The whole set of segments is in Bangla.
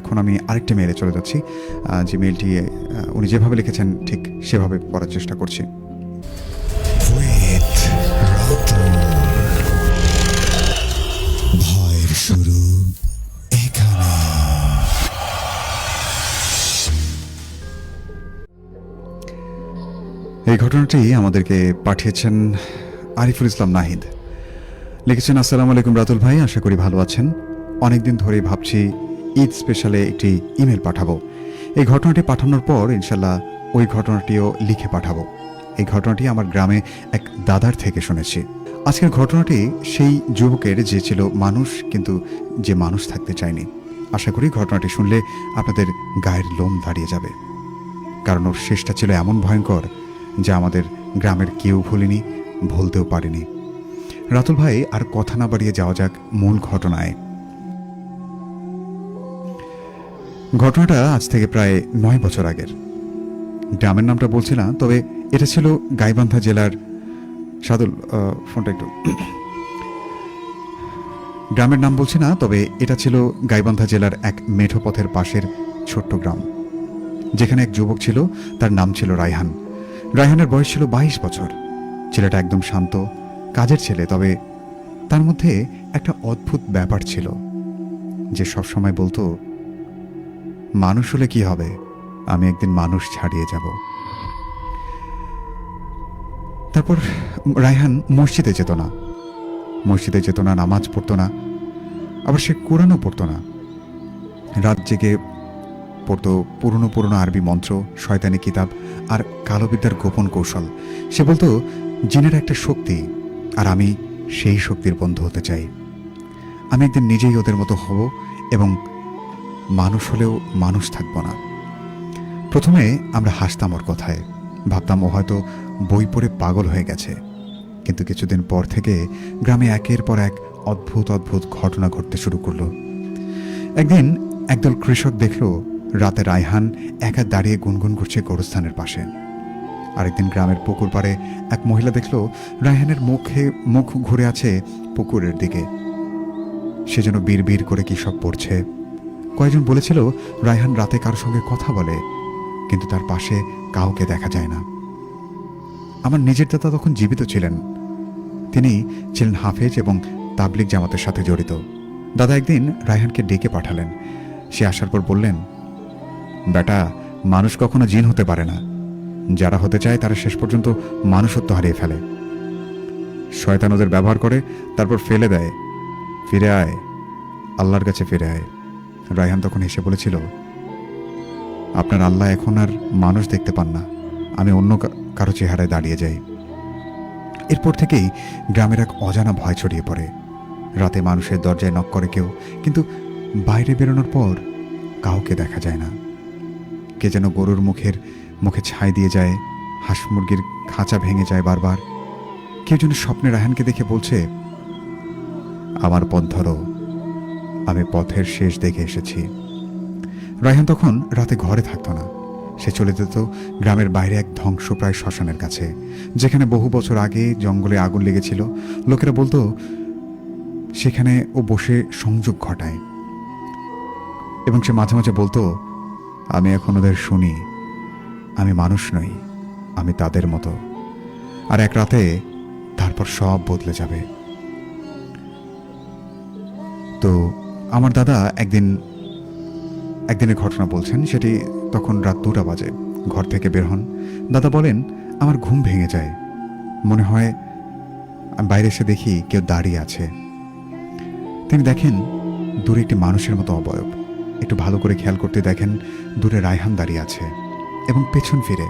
এখন আমি আরেকটা মেইলে চলে যাচ্ছি যে মেইলটি উনি যেভাবে লিখেছেন ঠিক সেভাবে পড়ার চেষ্টা করছি। শুরু এই ঘটনাটি আমাদেরকে পাঠিয়েছেন আরিফুল ইসলাম নাহিদ। লিখেছেন আসসালামু আলাইকুম রাতুল ভাই আশা করি ভালো আছেন। অনেকদিন ধরেই ভাবছি ঈদ স্পেশালে একটি ইমেল পাঠাবো। এই ঘটনাটি পাঠানোর পর ইনশাল্লাহ ওই ঘটনাটিও লিখে পাঠাবো। এই ঘটনাটি আমার গ্রামে এক দাদার থেকে শুনেছি। আজকের ঘটনাটি সেই যুবকের যে ছিল মানুষ, কিন্তু যে মানুষ থাকতে চায়নি। আশা করি ঘটনাটি শুনলে আপনাদের গায়ের লোম দাঁড়িয়ে যাবে। কারণ ওর শেষটা ছিল এমন ভয়ঙ্কর, যা আমাদের গ্রামের কেউ ভুলেনি, ভুলতেও পারেনি। রাতুল ভাই, আর কথা না বাড়িয়ে যাওয়া যাক মূল ঘটনায়। ঘটনাটা আজ থেকে প্রায় নয় বছর আগের। গ্রামের নামটা বলছি না, তবে এটা ছিল গাইবান্ধা জেলার সাদুল ফোনটা একটু। গ্রামের নাম বলছি না, তবে এটা ছিল গাইবান্ধা জেলার এক মেঠো পথের পাশের ছোট্ট গ্রাম, যেখানে এক যুবক ছিল, তার নাম ছিল রায়হান। রায়হানের বয়স ছিল বাইশ বছর। ছেলেটা একদম শান্ত, কাজের ছেলে, তবে তার মধ্যে একটা অদ্ভুত ব্যাপার ছিল, যে সবসময় বলতো মানুষ হলে কি হবে? আমি একদিন মানুষ ছাড়িয়ে যাব। তারপর রায়হান মসজিদে যেত না। মসজিদে যেত না, নামাজ পড়তো না। আবার সে কোরআনও পড়তো না। রাত জেগে পড়তো পুরনো পুরনো আরবি মন্ত্র, শয়তানি কিতাব আর কালোবিদ্যার গোপন কৌশল। সে বলতো, জিনের একটা শক্তি, আর আমি সেই শক্তির বন্ধু হতে চাই। আমি একদিন নিজেই ওদের মতো হব এবং মানুষ হলেও মানুষ থাকব না। প্রথমে আমরা হাসতাম ওর কথায়। ভাবতাম ও হয়তো বই পড়ে পাগল হয়ে গেছে। কিন্তু কিছুদিন পর থেকে গ্রামে একের পর এক অদ্ভুত অদ্ভুত ঘটনা ঘটতে শুরু করল। একদিন একদল কৃষক দেখল রাতে রায়হান একা দাঁড়িয়ে গুনগুন করছে গোরস্থানের পাশে। আরেকদিন গ্রামের পুকুর পাড়ে এক মহিলা দেখল রায়হানের মুখে মুখ ঘুরে আছে পুকুরের দিকে। সে যেন বীর করে কি সব পড়ছে। কয়েকজন বলেছিল, রায়হান রাতে কার সঙ্গে কথা বলে, কিন্তু তার পাশে কাউকে দেখা যায় না। আমার নিজের দাদা তখন জীবিত ছিলেন। তিনি ছিলেন হাফেজ এবং তাবলিক জামাতের সাথে জড়িত। দাদা একদিন রায়হানকে ডেকে পাঠালেন। সে আসার পর বললেন, বেটা, মানুষ কখনো জিন হতে পারে না। যারা হতে চায় তারা শেষ পর্যন্ত মানুষত্ব হারিয়ে ফেলে। শয়তান ওদের ব্যবহার করে, তারপর ফেলে দেয়। ফিরে আয়। আল্লাহর কাছে ফিরে আয়। রায়হান তখন হেসে বলেছিল, আপনার আল্লাহ এখন আর মানুষ দেখতে পান না। আমি অন্য কারও চেহারায় দাঁড়িয়ে যাই। এরপর থেকেই গ্রামের এক অজানা ভয় ছড়িয়ে পড়ে। রাতে মানুষের দরজায় নক করে কেউ, কিন্তু বাইরে বেরোনোর পর কাউকে দেখা যায় না। কে যেন গরুর মুখের মুখে ছাই দিয়ে যায়, হাঁস মুরগির খাঁচা ভেঙে যায় বারবার। কেউ যেন স্বপ্নে রায়হানকে দেখে বলছে, আমার পথ ধরো আমি পথের শেষ দেখে এসেছি। রায়হান তখন রাতে ঘরে থাকতো না। সে চলে যেত গ্রামের বাইরে এক ধ্বংসপ্রায় শ্মশানের কাছে, যেখানে বহু বছর আগে জঙ্গলে আগুন লেগেছিল। লোকেরা বলতো, সেখানে ও বসে সংযোগ ঘটায়। এবং সে মাঝে মাঝে বলতো, আমি এখন ওদের শুনি। আমি মানুষ নই, আমি তাদের মতো। আর এক রাতে তারপর সব বদলে যাবে। তো আমার দাদা একদিন, একদিনের ঘটনা বলছেন, সেটি তখন রাত দুটা বাজে, ঘর থেকে বের হন। দাদা বলেন, আমার ঘুম ভেঙে যায়। মনে হয় আমি বাইরে এসে দেখি কেউ দাঁড়িয়ে আছে। তিনি দেখেন, দূরে একটি মানুষের মতো অবয়ব। একটু ভালো করে খেয়াল করতে দেখেন, দূরে রায়হান দাঁড়িয়ে আছে এবং পেছন ফিরে।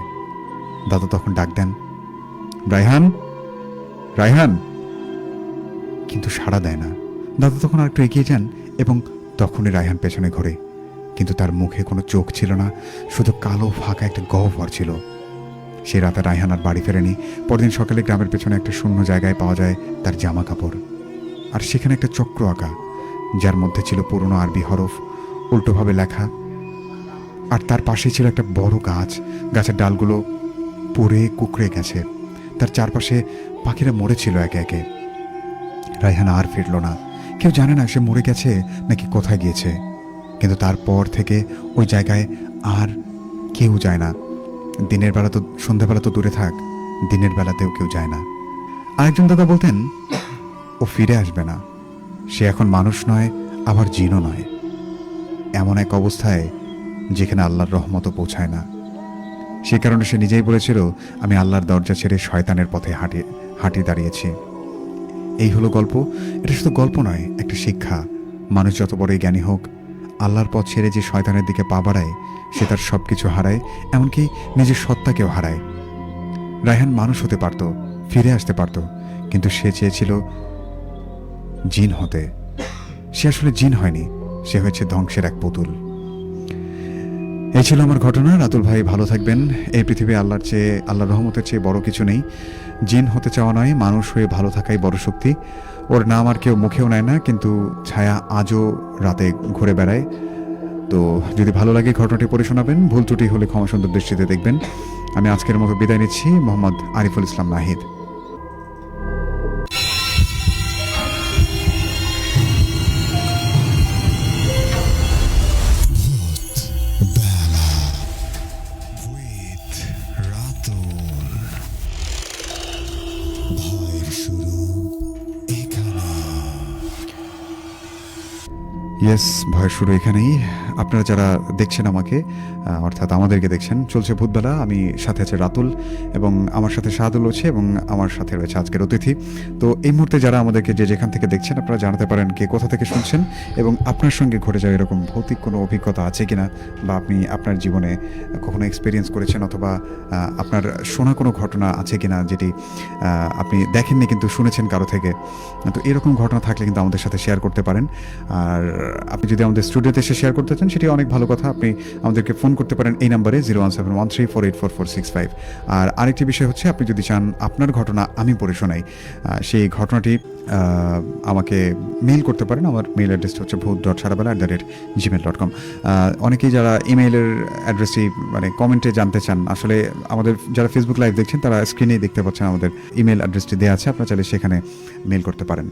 দাদা তখন ডাক দেন, রায়হান রায়হান! কিন্তু সাড়া দেয় না। দাদা তখন আর একটু এগিয়ে যান এবং তখনই রায়হান পেছনে ঘোরে। কিন্তু তার মুখে কোনো চোখ ছিল না, শুধু কালো ফাঁকা একটা গহ্বর ছিল। সে রাতে রায়হান আর বাড়ি ফেরেনি। পরদিন সকালে গ্রামের পেছনে একটা শূন্য জায়গায় পাওয়া যায় তার জামা কাপড় আর সেখানে একটা চক্র আঁকা, যার মধ্যে ছিল পুরনো আরবি হরফ, উল্টোভাবে লেখা। আর তার পাশে ছিল একটা বড় গাছ। গাছের ডালগুলো পড়ে কুকড়ে গেছে। তার চারপাশে পাখিরা মরেছিল একে একে। রায়হান আর ফিরল না। কেউ জানে না সে মরে গেছে নাকি কোথায় গিয়েছে। কিন্তু তারপর থেকে ওই জায়গায় আর কেউ যায় না। দিনের বেলা তো, সন্ধ্যাবেলা তো দূরে থাক, দিনের বেলাতেও কেউ যায় না। আরেকজন দাদা বলতেন, ও ফিরে আসবে না। সে এখন মানুষ নয়, আবার জিনও নয়। এমন এক অবস্থায় যেখানে আল্লাহর রহমতও পৌঁছায় না। সে কারণে সে নিজেই বলেছিল, আমি আল্লাহর দরজা ছেড়ে শয়তানের পথে হাঁটি হাঁটি দাঁড়িয়েছি। এই হলো গল্প। এটা শুধু গল্প নয়, একটা শিক্ষা। মানুষ যত বড়ই জ্ঞানী হোক, আল্লাহর পথ ছেড়ে যে শয়তানের দিকে পা বাড়ায়, সে তার সব কিছু হারায়, এমনকি নিজের সত্তাকেও হারায়। রায়হান মানুষ হতে পারত, ফিরে আসতে পারত, কিন্তু সে চেয়েছিল জিন হতে। সে আসলে জিন হয়নি, সে হয়েছে ধ্বংসের এক পুতুল। এই ছিল আমার ঘটনা। রাতুল ভাই, ভালো থাকবেন। এই পৃথিবী আল্লাহর চেয়ে, আল্লাহর রহমতের চেয়ে বড় কিছু নেই। জিন হতে চাওয়া নয়, মানুষ হয়ে ভালো থাকাই বড় শক্তি। ওর নাম আর কেউ মুখেও নেয় না, কিন্তু ছায়া আজও রাতে ঘুরে বেড়ায়। তো যদি ভালো লাগে ঘটনাটি পড়ে শোনাবেন, ভুল ত্রুটি হলে ক্ষমা সুন্দর দৃষ্টিতে দেখবেন। আমি আজকের মতো বিদায় নিচ্ছি, মোহাম্মদ আরিফুল ইসলাম নাহিদ। ইয়েস ভয় শুরু এখানেই আপনারা যারা দেখছেন আমাকে অর্থাৎ আমাদেরকে দেখছেন, চলছে ভূতবেলা। আমি সাথে আছে রাতুল এবং আমার সাথে শাহাদুল আছে এবং আমার সাথে রয়েছে আজকের অতিথি। তো এই মুহূর্তে যারা আমাদেরকে যে যেখান থেকে দেখছেন, আপনারা জানাতে পারেন কে কোথা থেকে শুনছেন এবং আপনার সঙ্গে ঘটে যাওয়া এরকম ভৌতিক কোনো অভিজ্ঞতা আছে কিনা বা আপনি আপনার জীবনে কখনো এক্সপিরিয়েন্স করেছেন অথবা আপনার শোনা কোনো ঘটনা আছে কিনা যেটি আপনি দেখেননি কিন্তু শুনেছেন কারও থেকে, তো এরকম ঘটনা থাকলে কিন্তু আমাদের সাথে শেয়ার করতে পারেন। আর আপনি যদি আমাদের স্টুডিওতে এসে শেয়ার করতে চান সেটি অনেক ভালো কথা। আপনি আমাদেরকে ফোন করতে পারেন এই নাম্বারে zero one seven one three four eight four four six five. আর আরেকটি বিষয় হচ্ছে, আপনি যদি চান আপনার ঘটনা আমি পড়ে শোনাই সেই ঘটনাটি আমাকে মেইল করতে পারেন। আমার মেইল অ্যাড্রেসটা হচ্ছে ভূত dot সারাবেলা at the rate Gmail dot com অনেকেই যারা ইমেইলের অ্যাড্রেসটি মানে কমেন্টে জানতে চান, আসলে আমাদের যারা ফেসবুক লাইভ দেখছেন, তারা স্ক্রিনেই দেখতে পাচ্ছেন আমাদের ইমেল অ্যাড্রেসটি দেওয়া আছে। আপনারা চাইলে সেখানে মেইল করতে পারেন।